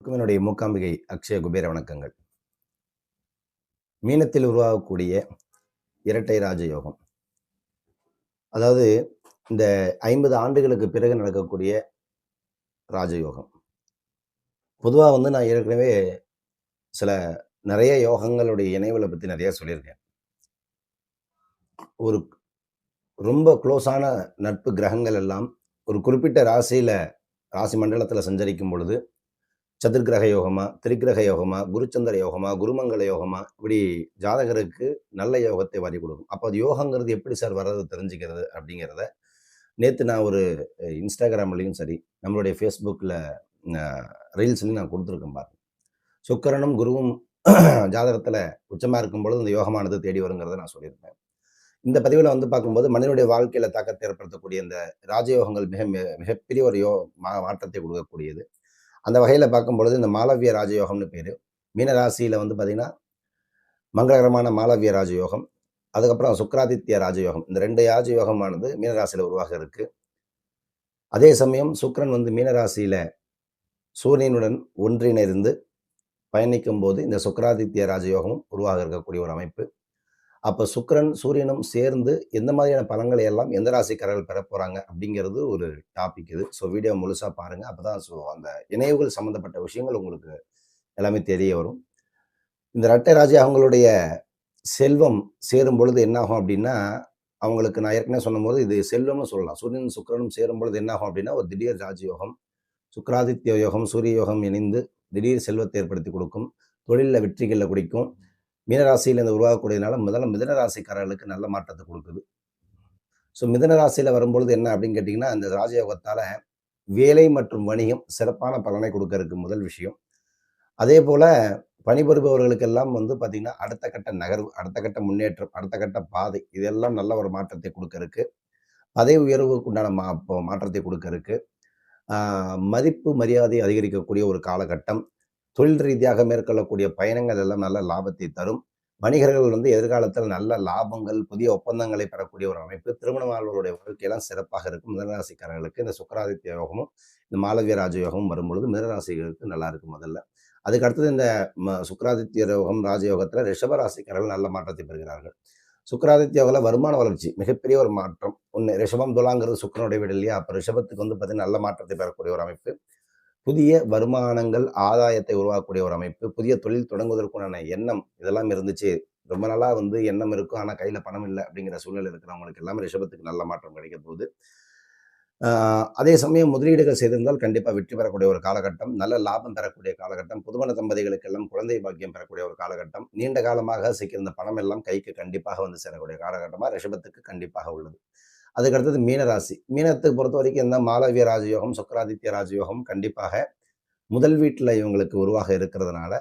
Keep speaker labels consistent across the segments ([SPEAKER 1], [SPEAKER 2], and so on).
[SPEAKER 1] என்னுடைய மூக்காம்பிகை அக்ஷய குபேர வணக்கங்கள். மீனத்தில் உருவாகக்கூடிய இரட்டை ராஜயோகம். அதாவது இந்த ஐம்பது ஆண்டுகளுக்கு பிறகு நடக்கக்கூடிய ராஜயோகம். பொதுவாக வந்து நான் ஏற்கனவே சில நிறைய யோகங்களுடைய இணைவுகளை பற்றி நிறைய சொல்லியிருக்கேன். ஒரு ரொம்ப க்ளோஸான நட்பு கிரகங்கள் எல்லாம் ஒரு குறிப்பிட்ட ராசியில் ராசி மண்டலத்தில் சஞ்சரிக்கும் பொழுது சதுர்கிரக யோகமா திரிகிரக யோகமா குருச்சந்திர யோகமா குருமங்கல யோகமா இப்படி ஜாதகருக்கு நல்ல யோகத்தை வாரி கொடுக்கும். அப்போ அது யோகங்கிறது எப்படி சார் வர்றது தெரிஞ்சுக்கிறது அப்படிங்கிறத நேற்று நான் ஒரு இன்ஸ்டாகிராம்லேயும் சரி நம்மளுடைய ஃபேஸ்புக்கில் ரீல்ஸ்லையும் நான் கொடுத்துருக்கேன் பாருங்க. சுக்கரனும் குருவும் ஜாதகத்தில் உச்சமாக இருக்கும் பொழுது இந்த யோகமானது தேடி வருங்கிறத நான் சொல்லியிருப்பேன் இந்த பதிவில் வந்து பார்க்கும்போது மனிதனுடைய வாழ்க்கையில் தாக்கத்தை ஏற்படுத்தக்கூடிய இந்த ராஜயோகங்கள் மிக மிகப்பெரிய ஒரு யோ மா மாற்றத்தை கொடுக்கக்கூடியது. அந்த வகையில் பார்க்கும் பொழுது இந்த மாலவிய ராஜயோகம்னு பேர். மீன ராசியில் வந்து பார்த்திங்கன்னா மங்களகரமான மாலவிய ராஜயோகம் அதுக்கப்புறம் சுக்கராதித்ய ராஜயோகம். இந்த ரெண்டு ராஜயோகமானது மீனராசியில் உருவாக இருக்கு. அதே சமயம் சுக்கரன் வந்து மீனராசியில் சூரியனுடன் ஒன்றிணைந்து பயணிக்கும் போது இந்த சுக்கராதித்ய ராஜயோகமும் உருவாக இருக்கக்கூடிய ஒரு அமைப்பு. அப்போ சுக்கரன் சூரியனும் சேர்ந்து எந்த மாதிரியான பலன்களை எல்லாம் எந்த ராசிக்காரர்கள் பெற போகிறாங்க அப்படிங்கிறது ஒரு டாபிக் இது. ஸோ வீடியோ முழுசாக பாருங்கள் அப்போ தான் ஸோ அந்த இணைவுகள் சம்மந்தப்பட்ட விஷயங்கள் உங்களுக்கு எல்லாமே தெரிய வரும். இந்த ரட்டை ராஜா அவங்களுடைய செல்வம் சேரும் பொழுது என்னாகும் அப்படின்னா அவங்களுக்கு நான் ஏற்கனவே சொன்னபோது இது செல்வம்னு சொல்லலாம். சூரியன் சுக்கரனும் சேரும் பொழுது என்னாகும் அப்படின்னா ஒரு திடீர் ராஜயோகம் சுக்கராதித்ய யோகம் சூரிய யோகம் இணைந்து திடீர் செல்வத்தை ஏற்படுத்தி கொடுக்கும். தொழிலில் வெற்றிகளில் குடிக்கும். மீனராசியில் உருவாகக்கூடியதுனால முதல்ல மிதனராசிக்காரர்களுக்கு நல்ல மாற்றத்தை கொடுக்குது. ஸோ மிதனராசியில் வரும்பொழுது என்ன அப்படின்னு கேட்டிங்கன்னா அந்த ராஜயோகத்தால் வேலை மற்றும் வணிகம் சிறப்பான பலனை கொடுக்கறதுக்கு முதல் விஷயம். அதே போல் பணிபுரிபவர்களுக்கெல்லாம் வந்து பார்த்திங்கன்னா அடுத்த கட்ட நகர்வு அடுத்த கட்ட முன்னேற்றம் அடுத்த கட்ட பாதை இதெல்லாம் நல்ல ஒரு மாற்றத்தை கொடுக்கறதுக்கு பதவி உயர்வுக்கு உண்டான மா மாற்றத்தை கொடுக்கறதுக்கு மதிப்பு மரியாதை அதிகரிக்கக்கூடிய ஒரு காலகட்டம் தொழில் ரீதியாக மேற்கொள்ளக்கூடிய பயணங்கள் எல்லாம் நல்ல லாபத்தை தரும். வணிகர்கள் வந்து எதிர்காலத்தில் நல்ல லாபங்கள் புதிய ஒப்பந்தங்களை பெறக்கூடிய ஒரு அமைப்பு. திருமணமானவர்களுடைய வாழ்க்கையெல்லாம் சிறப்பாக இருக்கும். மிதனராசிக்காரர்களுக்கு இந்த சுக்கராதித்ய யோகமும் இந்த மாலவிய ராஜயோகமும் வரும்பொழுது மிதராசிகளுக்கு நல்லா இருக்கும் முதல்ல. அதுக்கு அடுத்தது இந்த சுக்கராதித்ய யோகம் ராஜயோகத்தில் ரிஷபராசிக்காரர்கள் நல்ல மாற்றத்தை பெறுகிறார்கள். சுக்கராதித்யோகில் வருமான வளர்ச்சி மிகப்பெரிய ஒரு மாற்றம். ஒன்று ரிஷபம் துலாங்கிறது சுக்கரனுடைய வீடு இல்லையா? அப்போ ரிஷபத்துக்கு வந்து பார்த்தீங்கன்னா நல்ல மாற்றத்தை பெறக்கூடிய ஒரு அமைப்பு. புதிய வருமானங்கள் ஆதாயத்தை உருவாக்கக்கூடிய ஒரு அமைப்பு புதிய தொழில் தொடங்குவதற்குண்டான எண்ணம் இதெல்லாம் இருந்துச்சு. ரொம்ப நாளாக வந்து எண்ணம் இருக்கும். ஆனால் கையில் பணம் இல்லை அப்படிங்கிற சூழ்நிலை இருக்கிறவங்களுக்கு எல்லாமே ரிஷபத்துக்கு நல்ல மாற்றம் கிடைக்க போகுது. அதே சமயம் முதலீடுகள் செய்திருந்தால் கண்டிப்பாக வெற்றி பெறக்கூடிய ஒரு காலகட்டம் நல்ல லாபம் பெறக்கூடிய காலகட்டம் புதுமண தம்பதிகளுக்கு எல்லாம் குழந்தை பாக்கியம் பெறக்கூடிய ஒரு காலகட்டம் நீண்ட காலமாக சிக்கியிருந்த பணம் எல்லாம் கைக்கு கண்டிப்பாக வந்து சேரக்கூடிய காலகட்டமாக ரிஷபத்துக்கு கண்டிப்பாக உள்ளது. அதுக்கு அடுத்தது மீனராசி. மீனத்துக்கு பொறுத்த வரைக்கும் இந்த மாலவிய ராஜயோகம் சுக்கராதித்ய ராஜயோகம் கண்டிப்பாக முதல் வீட்டில் இவங்களுக்கு உருவாக இருக்கிறதுனால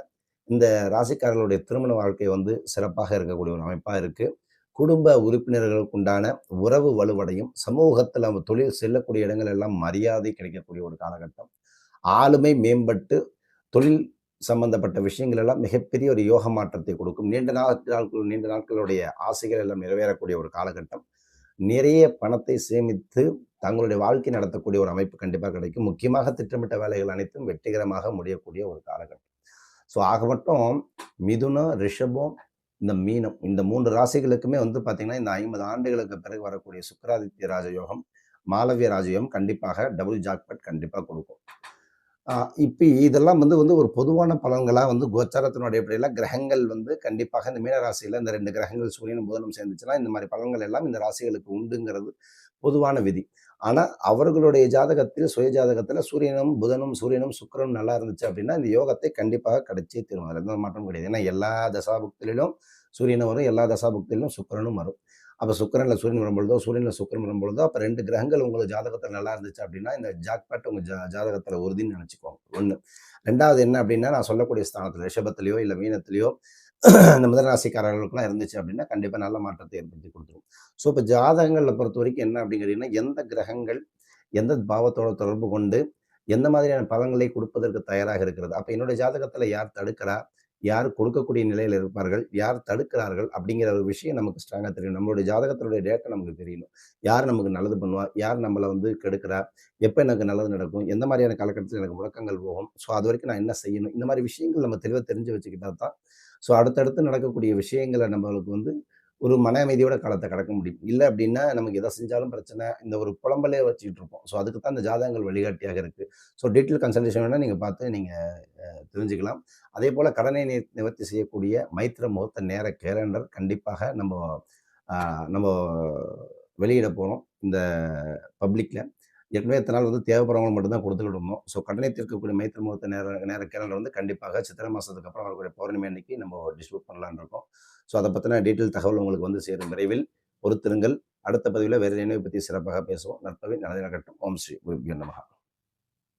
[SPEAKER 1] இந்த ராசிக்காரர்களுடைய திருமண வாழ்க்கை வந்து சிறப்பாக இருக்கக்கூடிய ஒரு அமைப்பாக இருக்குது குடும்ப உறுப்பினர்களுக்கு உண்டான உறவு வலுவடையும். சமூகத்தில் அவங்க தொழில் செல்லக்கூடிய இடங்கள் எல்லாம் மரியாதை கிடைக்கக்கூடிய ஒரு காலகட்டம். ஆளுமை மேம்பட்டு தொழில் சம்பந்தப்பட்ட விஷயங்கள் எல்லாம் மிகப்பெரிய ஒரு யோக மாற்றத்தை கொடுக்கும். நீண்ட நாட்கள் நீண்ட நாட்களுடைய ஆசைகள் எல்லாம் நிறைவேறக்கூடிய ஒரு காலகட்டம். நிறைய பணத்தை சேமித்து தங்களுடைய வாழ்க்கை நடத்தக்கூடிய ஒரு அமைப்பு கண்டிப்பாக கிடைக்கும். முக்கியமாக திட்டமிட்ட வேலைகள் அனைத்தும் வெற்றிகரமாக முடியக்கூடிய ஒரு காலகட்டம். ஸோ ஆக மட்டும் மிதுனம் ரிஷபம் இந்த மீனம் இந்த மூன்று ராசிகளுக்குமே வந்து பார்த்தீங்கன்னா இந்த ஐம்பது ஆண்டுகளுக்கு பிறகு வரக்கூடிய சுக்கராதித்ய ராஜயோகம் மாலவிய ராஜயோகம் கண்டிப்பாக டபுள் ஜாக்பட் கண்டிப்பாக கொடுக்கும். இப்போ இதெல்லாம் வந்து வந்து ஒரு பொதுவான பலன்களாக வந்து கோச்சாரத்தினுடைய அடிப்படையில் கிரகங்கள் வந்து கண்டிப்பாக இந்த மீனராசியில் இந்த ரெண்டு கிரகங்கள் சூரியனும் புதனும் சேர்ந்துச்சுன்னா இந்த மாதிரி பலன்கள் எல்லாம் இந்த ராசிகளுக்கு உண்டுங்கிறது பொதுவான விதி. ஆனால் அவர்களுடைய ஜாதகத்தில் சுய ஜாதகத்தில் சூரியனும் புதனும் சூரியனும் சுக்கரனும் நல்லா இருந்துச்சு அப்படின்னா இந்த யோகத்தை கண்டிப்பாக கிடைச்சே தீரும். எந்த மாற்றம் கிடையாது. ஏன்னா எல்லா தசாபுக்திலும் சூரியனும் வரும் எல்லா தசாபுக்திலும் சுக்கரனும் வரும். அப்போ சுக்கரனில் சூரியன் வரும்பொழுதோ சூரியனில் சுக்கரன் வரும்பொழுதோ அப்போ ரெண்டு கிரகங்கள் உங்களுக்கு ஜாதகத்தில் நல்லா இருந்துச்சு அப்படின்னா இந்த ஜாக்பாட் உங்கள் ஜா ஜாதகத்தில் உறுதின்னு நினச்சிக்கோங்க. ஒன்று ரெண்டாவது என்ன அப்படின்னா நான் சொல்லக்கூடிய ஸ்தானத்தில் ரிஷபத்திலையோ இல்லை மீனத்திலையோ இந்த முதராசிக்காரர்களுக்குலாம் இருந்துச்சு அப்படின்னா கண்டிப்பாக நல்ல மாற்றத்தை ஏற்படுத்தி கொடுத்துரும். ஸோ இப்போ ஜாதகங்களில் பொறுத்த வரைக்கும் என்ன அப்படிங்கிறீங்கன்னா எந்த கிரகங்கள் எந்த பாவத்தோட தொடர்பு கொண்டு எந்த மாதிரியான பலன்களை கொடுப்பதற்கு தயாராக இருக்கிறது? அப்போ என்னுடைய ஜாதகத்தில் யார் தடுக்கிறா? யார் கொடுக்கக்கூடிய நிலையில் இருப்பார்கள் யார் தடுக்கிறார்கள் அப்படிங்கிற ஒரு விஷயம் நமக்கு ஸ்ட்ராங்காக தெரியும். நம்மளுடைய ஜாதகத்தினுடைய டேட்டா நமக்கு தெரியணும். யார் நமக்கு நல்லது பண்ணுவா? யார் நம்மளை வந்து கெடுக்கிறா? எப்போ எனக்கு நல்லது நடக்கும்? எந்த மாதிரியான காலகட்டத்தில் எனக்கு முழக்கங்கள் போகும்? ஸோ அது வரைக்கும் நான் என்ன செய்யணும்? இந்த மாதிரி விஷயங்கள் நம்ம தெளிவாக தெரிஞ்சு வச்சுக்கிட்டா தான். ஸோ அடுத்தடுத்து நடக்கக்கூடிய விஷயங்களை நம்மளுக்கு வந்து ஒரு மன அமைதியோட காலத்தை கடக்க முடியும். இல்லை அப்படின்னா நமக்கு எதை செஞ்சாலும் பிரச்சனை இந்த ஒரு புலம்பலே வச்சுக்கிட்டு இருப்போம். ஸோ அதுக்கு தான் இந்த ஜாதகங்கள் வழிகாட்டியாக இருக்குது ஸோ டீட்டெயில் கன்சல்டேஷன் வேணால் நீங்கள் பார்த்து நீங்கள் தெரிஞ்சுக்கலாம். அதே போல் கடனை நி நிவர்த்தி செய்யக்கூடிய மைத்திர முகூர்த்த நேர கேலண்டர் கண்டிப்பாக நம்ம நம்ம வெளியிட போகிறோம் இந்த பப்ளிக்கில் ஏற்கனவே இத்தனை நாள் வந்து தேவைப்படுறவங்க மட்டும்தான் கொடுத்துக்கிட்டு இருந்தோம். ஸோ கடனை தீர்க்கக்கூடிய மைத்திர முகூர்த்த நேர நேர கேலண்டர் வந்து கண்டிப்பாக சித்திரை மாதத்துக்கு அப்புறம் வரக்கூடிய பௌர்ணமி அன்னைக்கு நம்ம டிஸ்ட்ரிபியூட் பண்ணலான் இருக்கோம். ஸோ அதை பற்றின டீட்டெயில் தகவல் உங்களுக்கு வந்து சேரும் விரைவில். பொறுத்திருங்கள். அடுத்த பதிவில் வேறு நினைவை பற்றி சிறப்பாக பேசுவோம். நற்பவி நல்லது நடக்கட்டும் ஓம் ஸ்ரீ குருபியோ நமகா